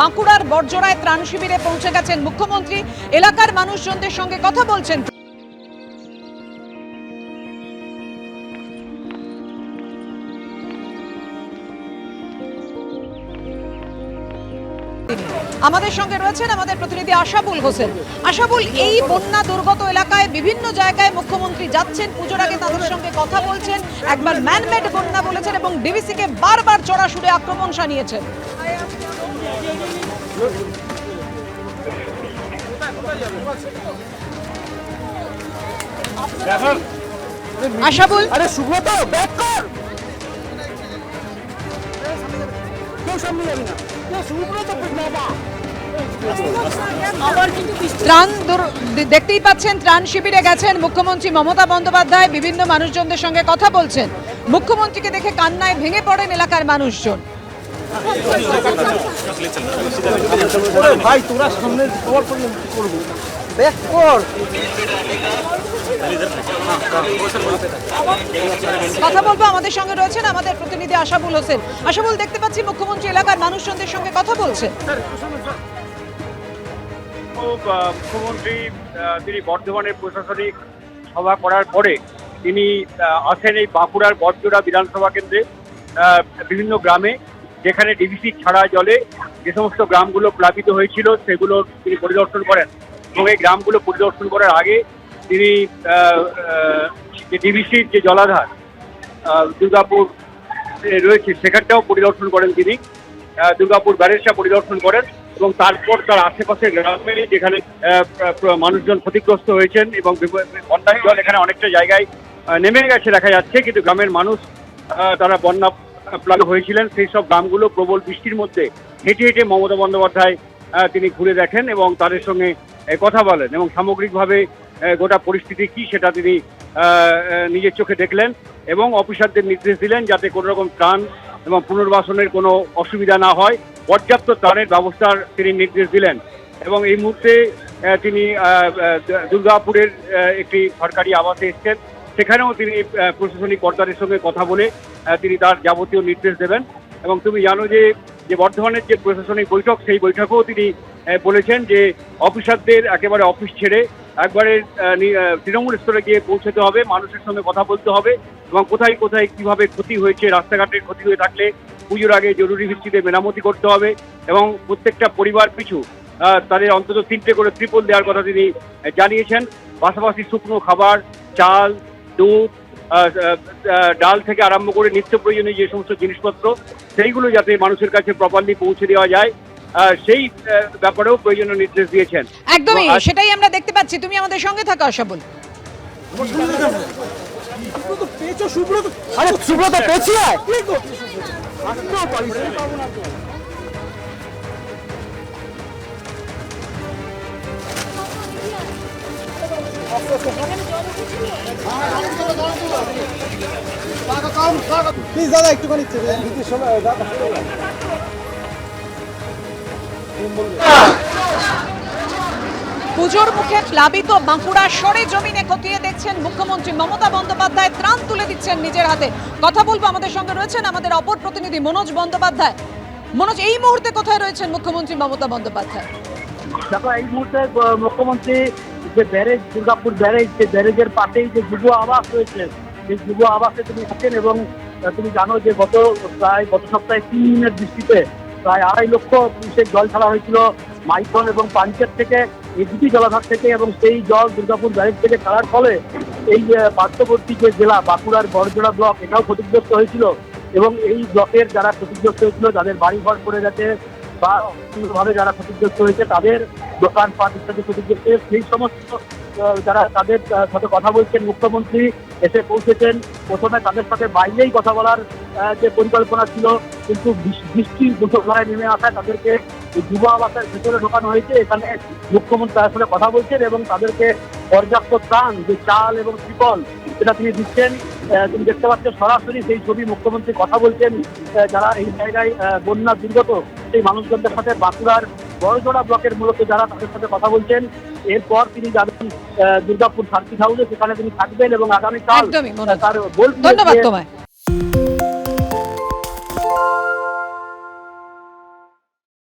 বাঁকুড়ার বর্জরায় ত্রাণ শিবিরে পৌঁছে গেছেন মুখ্যমন্ত্রী। এলাকার মানুষজনদের সঙ্গে কথা বলছেন আমাদের সঙ্গে রয়েছেন আমাদের প্রতিনিধি আশাবুল হোসেন। আশাবুল, এই বন্যা দুর্গত এলাকায় বিভিন্ন জায়গায় মুখ্যমন্ত্রী যাচ্ছেন, পুজোর আগে তাদের সঙ্গে কথা বলছেন, একবার ম্যানমেড বন্যা বলেছেন এবং ডিবিসিকে বারবার চড়া সুরে আক্রমণ শানিয়েছেন। আশাবুল। আরে সুব্রত ব্যাক কর। কেউ সামনে যাবি না। সুব্রত বাবা। ত্রাণ দেখতেই পাচ্ছেন ত্রাণ শিবিরে গেছেন মুখ্যমন্ত্রী মমতা বন্দ্যোপাধ্যায়। বিভিন্ন মানুষজনদের সঙ্গে কথা বলছেন। মুখ্যমন্ত্রীকে দেখে কান্নায় ভেঙে পড়েন এলাকার মানুষজন। ভাই তোরা সামনে খবর করলে কি করব? ব্যাক কর। কথা বলব আমাদের সঙ্গে রয়েছেন আমাদের প্রতিনিধি আশাবুল হোসেন। আশাবুল দেখতে পাচ্ছি মুখ্যমন্ত্রী এলাকার মানুষজনদের সঙ্গে কথা বলছেন তো, মুখ্যমন্ত্রী তিনি বর্ধমানের প্রশাসনিক সভা করার পরে তিনি আসেন এই বাঁকুড়ার বটজোড়া বিধানসভা কেন্দ্রে আহ, বিভিন্ন গ্রামে। যেখানে ডিভিসি ছাড়া জলে যে সমস্ত গ্রামগুলো প্লাবিত হয়েছিল, সেগুলো তিনি পরিদর্শন করেন। এবং এই গ্রামগুলো পরিদর্শন করার আগে তিনি যে ডিভিসির যে জলাধার দুর্গাপুর রয়েছে, সেখানটাও পরিদর্শন করেন তিনি। দুর্গাপুর ব্যারেজটা পরিদর্শন করেন এবং তারপর তার আশেপাশের গ্রামে যেখানে মানুষজন ক্ষতিগ্রস্ত হয়েছেন এবং বন্যার জল এখানে অনেকটা জায়গায় নেমে গেছে, দেখা যাচ্ছে। কিন্তু গ্রামের মানুষ তারা বন্যা প্লাবিত হয়েছিলেন, সেই সব গ্রামগুলো প্রবল বৃষ্টির মধ্যে হেঁটে হেঁটে মমতা বন্দ্যোপাধ্যায় তিনি ঘুরে দেখেন এবং তাদের সঙ্গে কথা বলেন এবং সামগ্রিকভাবে গোটা পরিস্থিতি কি সেটা তিনি নিজের চোখে দেখলেন এবং অফিসারদের নির্দেশ দিলেন যাতে কোনো রকম ত্রাণ এবং পুনর্বাসনের কোনো অসুবিধা না হয়। পর্যাপ্ত ত্রাণের ব্যবস্থার তিনি নির্দেশ দিলেন এবং এই মুহূর্তে তিনি দুর্গাপুরের একটি সরকারি আবাসে এসছেন। সেখানেও তিনি প্রশাসনিক কর্তাদের সঙ্গে কথা বলে তিনি তার যাবতীয় নির্দেশ দেবেন এবং তুমি জানো যে যে বর্ধমানের যে প্রশাসনিক বৈঠক, সেই বৈঠকেও তিনি বলেছেন যে অফিসারদের একেবারে অফিস ছেড়ে একবারে তৃণমূল স্তরে গিয়ে পৌঁছতে হবে, মানুষের সঙ্গে কথা বলতে হবে এবং কোথায় কোথায় কীভাবে ক্ষতি হয়েছে, রাস্তাঘাটের ক্ষতি হয়ে থাকলে পুজোর আগে জরুরি ভিত্তিতে মেরামতি করতে হবে এবং প্রত্যেকটা পরিবার পিছু তাদের অন্তত তিনটে করে ত্রিপল দেওয়ার কথা তিনি জানিয়েছেন। পাশাপাশি শুকনো খাবার, চাল দুধ ডাল থেকে আরম্ভ করে নিত্য প্রয়োজনীয় যে সমস্ত জিনিসপত্র সেইগুলো যাতে মানুষের কাছে প্রপারলি পৌঁছে দেওয়া যায় সেই ব্যাপারেও প্রয়োজনীয় নির্দেশ দিয়েছেন একদমই সেটাই আমরা দেখতে পাচ্ছি তুমি আমাদের সঙ্গে থাকো সুব্রত পেয়েছ সুব্রত আরে সুব্রত পেয়েছি প্লিজ দাদা একটুখানি সময় দাদা পুজোর মুখে প্লাবিত বাঁকুড়া সরে জমিনে খতিয়ে দেখছেন মুখ্যমন্ত্রী মমতা বন্দ্যোপাধ্যায়। ত্রাণ তুলে দিচ্ছেন নিজের হাতে। কথা বলব আমাদের সঙ্গে রয়েছেন আমাদের অপর প্রতিনিধি মনোজ বন্দ্যোপাধ্যায়। মনোজ এই মুহূর্তে কোথায় রয়েছেন মুখ্যমন্ত্রী মমতা বন্দ্যোপাধ্যায়? দেখো এই মুহূর্তে মুখ্যমন্ত্রী যে ব্যারেজ, দুর্গাপুর ব্যারেজ, যে ব্যারেজের পাশেই যে যুব আবাস রয়েছে, সেই যুব আবাসে তুমি থাকেন এবং তুমি জানো যে গত প্রায়, গত সপ্তাহে তিন দিনের বৃষ্টিতে প্রায় আড়াই লক্ষ পুলিশের জল ছাড়া হয়েছিল মাইথন এবং পাঞ্চের থেকে, এই দুটি জলাধার থেকে এবং সেই জল দুর্গাপুর ব্যারেজ থেকে ছাড়ার ফলে এই পার্শ্ববর্তী যে জেলা, বাঁকুড়ার বড়জোড়া ব্লক, এটাও ক্ষতিগ্রস্ত হয়েছিল এবং এই ব্লকের যারা ক্ষতিগ্রস্ত হয়েছিল, যাদের বাড়ি ঘর পড়ে গেছে বা ভাবে যারা ক্ষতিগ্রস্ত হয়েছে, তাদের দোকানপাট ইত্যাদি ক্ষতিগ্রস্ত সেই সমস্ত যারা তাদের সাথে কথা বলছেন মুখ্যমন্ত্রী, এসে পৌঁছেছেন। প্রথমে তাদের সাথে বাইরেই কথা বলার যে পরিকল্পনা ছিল, কিন্তু বৃষ- বৃষ্টির মুসলধারায় নেমে আসায় তাদেরকে যুব আবাসের ভেতরে ঢোকানো হয়েছে। এখানে মুখ্যমন্ত্রী তার সাথে কথা বলছেন এবং তাদেরকে পর্যাপ্ত ত্রাণ যে চাল এবং ত্রিপল সেটা তিনি দিচ্ছেন তুমি দেখতে পাচ্ছেন সরাসরি সেই ছবি মুখ্যমন্ত্রী কথা বলছেন যারা এই জায়গায় বন্যা দুর্গত সেই মানুষজনদের সাথে বাঁকুড়ার বড়জোড়া ব্লকের মূলত যারা তাদের সাথে কথা বলছেন এরপর তিনি যাবেন দুর্গাপুর সার্কিট হাউসে সেখানে তিনি থাকবেন এবং আগামীকাল তার বলবেন ধন্যবাদ তোমায়।